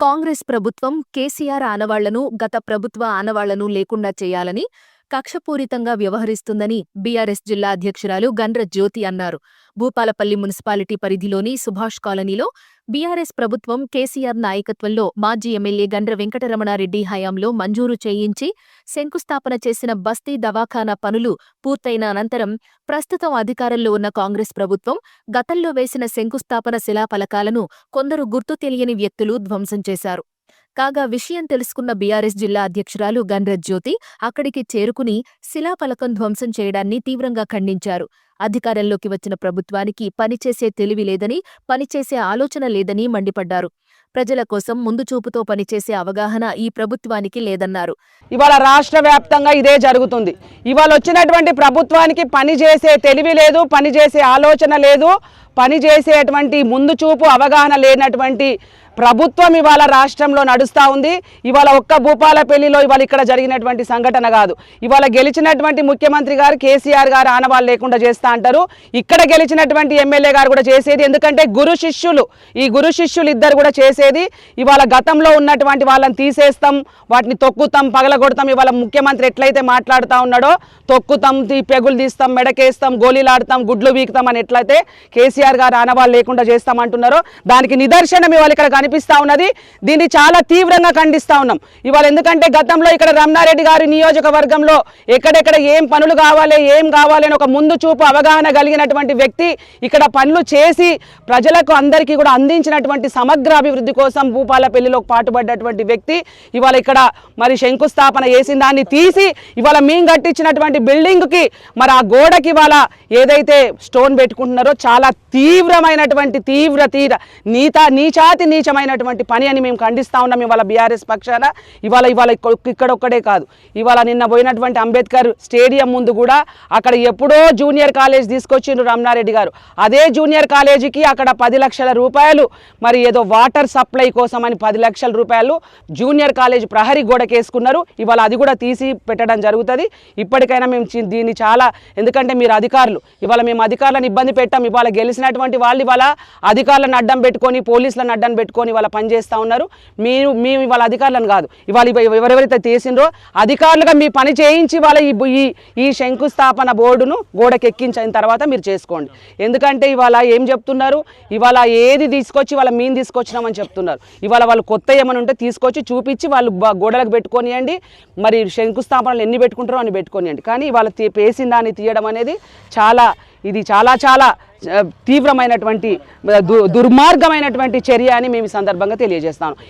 కాంగ్రెస్ ప్రభుత్వం కేసీఆర్ ఆనవాళ్ళను గత ప్రభుత్వ ఆనవాళ్ళను లేకుండా చేయాలని కక్షపూరితంగా వ్యవహరిస్తుందని బీఆర్ఎస్ జిల్లా అధ్యక్షురాలు గండ్ర జ్యోతి అన్నారు. భూపాలపల్లి మున్సిపాలిటీ పరిధిలోని సుభాష్ కాలనీలో బీఆర్ఎస్ ప్రభుత్వం కేసీఆర్ నాయకత్వంలో మాజీ ఎమ్మెల్యే గండ్ర వెంకటరమణారెడ్డి హయాంలో మంజూరు చేయించి శంకుస్థాపన చేసిన బస్తీ దవాఖానా పనులు పూర్తయిన అనంతరం ప్రస్తుతం అధికారంలో ఉన్న కాంగ్రెస్ ప్రభుత్వం గతంలో వేసిన శంకుస్థాపన శిలాఫలకాలను కొందరు గుర్తు తెలియని వ్యక్తులు ధ్వంసం చేశారు. కాగా విషయం తెలుసుకున్న బీఆర్ఎస్ జిల్లా అధ్యక్షురాలు గన్రజ్ జ్యోతి అక్కడికి చేరుకుని శిలాఫలకం ధ్వంసం చేయడాన్ని తీవ్రంగా ఖండించారు. అధికారంలోకి వచ్చిన ప్రభుత్వానికి పనిచేసే తెలివి లేదని పనిచేసే ఆలోచన లేదని మండిపడ్డారు. ప్రజల కోసం ముందు చూపుతో పనిచేసే అవగాహన ఈ ప్రభుత్వానికి లేదన్నారు. ఇవాళ రాష్ట్ర వ్యాప్తంగా ఇదే జరుగుతుంది. ఇవాళ వచ్చినటువంటి ప్రభుత్వానికి పని చేసే తెలివి లేదు పని చేసే ఆలోచన లేదు. పని చేసేటువంటి ముందు చూపు అవగాహన లేనటువంటి ప్రభుత్వం ఇవాళ రాష్ట్రంలో నడుస్తూ ఉంది. ఇవాళ ఒక్క భూపాలపల్లిలో ఇవాళ ఇక్కడ జరిగినటువంటి సంఘటన కాదు. ఇవాళ గెలిచినటువంటి ముఖ్యమంత్రి గారు కేసీఆర్ గారు ఆనవాళ్ళు లేకుండా చేస్తా అంటారు. ఇక్కడ గెలిచినటువంటి ఎమ్మెల్యే గారు కూడా చేసేది. ఎందుకంటే గురు శిష్యులు ఈ గురు శిష్యులు ఇద్దరు కూడా చేసేది. ఇవాళ గతంలో ఉన్నటువంటి వాళ్ళని తీసేస్తాం వాటిని తొక్కుతాం పగలగొడతాం. ఇవాళ ముఖ్యమంత్రి ఎట్లయితే మాట్లాడుతూ ఉన్నాడో తొక్కుతాం తీ పెగులు తీస్తాం మెడకేస్తాం గోళీలాడతాం గుడ్లు వీకుతాం అని ఎట్లయితే కేసీఆర్ గారు ఆనవాళ్ళు లేకుండా చేస్తామంటున్నారో దానికి నిదర్శనం ఇవాళ ఇక్కడ కనిపిస్తా ఉన్నది. దీన్ని చాలా తీవ్రంగా ఖండిస్తా ఉన్నాం. ఇవాళ ఎందుకంటే గతంలో ఇక్కడ రమణారెడ్డి గారి నియోజకవర్గంలో ఎక్కడెక్కడ ఏం పనులు కావాలి ఏం కావాలి అని ఒక ముందు చూపు అవగాహన కలిగినటువంటి వ్యక్తి ఇక్కడ పనులు చేసి ప్రజలకు అందరికీ కూడా అందించినటువంటి సమగ్ర అభివృద్ధి కోసం భూపాలపల్లిలో పాటుపడ్డటువంటి వ్యక్తి ఇవాళ ఇక్కడ మరి శంకుస్థాపన చేసిన దాన్ని తీసి ఇవాళ మేము కట్టించినటువంటి బిల్డింగ్కి మరి ఆ గోడకి ఇవాళ ఏదైతే స్టోన్ పెట్టుకుంటున్నారో చాలా తీవ్రమైనటువంటి తీవ్ర తీవ్ర నీత నీచాతి నీచమైనటువంటి పని అని మేము ఖండిస్తా ఉన్నాం ఇవాళ బీఆర్ఎస్ పక్షాన. ఇవాళ ఇవాళ ఇక్కడ- ఒక్కడే కాదు. ఇవాళ నిన్న పోయినటువంటి అంబేద్కర్ స్టేడియం ముందు కూడా అక్కడ ఎప్పుడో జూనియర్ కాలేజ్ తీసుకొచ్చిండ్రు రమణారెడ్డి గారు. అదే జూనియర్ కాలేజీకి అక్కడ పది లక్షల రూపాయలు మరి ఏదో వాటర్ సప్లై కోసం అని పది లక్షల రూపాయలు జూనియర్ కాలేజ్ ప్రహరీ గోడకేసుకున్నారు. ఇవాళ అది కూడా తీసి పెట్టడం జరుగుతుంది. ఇప్పటికైనా మేము దీన్ని చాలా ఎందుకంటే మీరు అధికారులు ఇవాళ మేము అధికారులను ఇబ్బంది పెట్టాం. ఇవాళ గెలిచిన చేసినటువంటి వాళ్ళు ఇవాళ అధికారులను అడ్డం పెట్టుకొని పోలీసులను అడ్డం పెట్టుకొని ఇవాళ పనిచేస్తూ ఉన్నారు. మీరు మేము ఇవాళ అధికారులను కాదు. ఇవాళ ఎవరెవరైతే తీసిండ్రో అధికారులుగా మీ పని చేయించి వాళ్ళ ఈ ఈ ఈ శంకుస్థాపన బోర్డును గోడకెక్కించిన తర్వాత మీరు చేసుకోండి. ఎందుకంటే ఇవాళ ఏం చెప్తున్నారు? ఇవాళ ఏది తీసుకొచ్చి వాళ్ళ మేము తీసుకొచ్చినామని చెప్తున్నారు. ఇవాళ వాళ్ళు కొత్త ఏమైనా ఉంటే తీసుకొచ్చి చూపించి వాళ్ళు గోడలకు పెట్టుకొనియండి. మరి శంకుస్థాపనలు ఎన్ని పెట్టుకుంటారో అని పెట్టుకొనియండి. కానీ ఇవాళ తీ- పేసిన దాన్ని తీయడం అనేది చాలా ఇది చాలా చాలా తీవ్రమైనటువంటి దు- దుర్మార్గమైనటువంటి చర్య అని మేము ఈ సందర్భంగా తెలియజేస్తాను.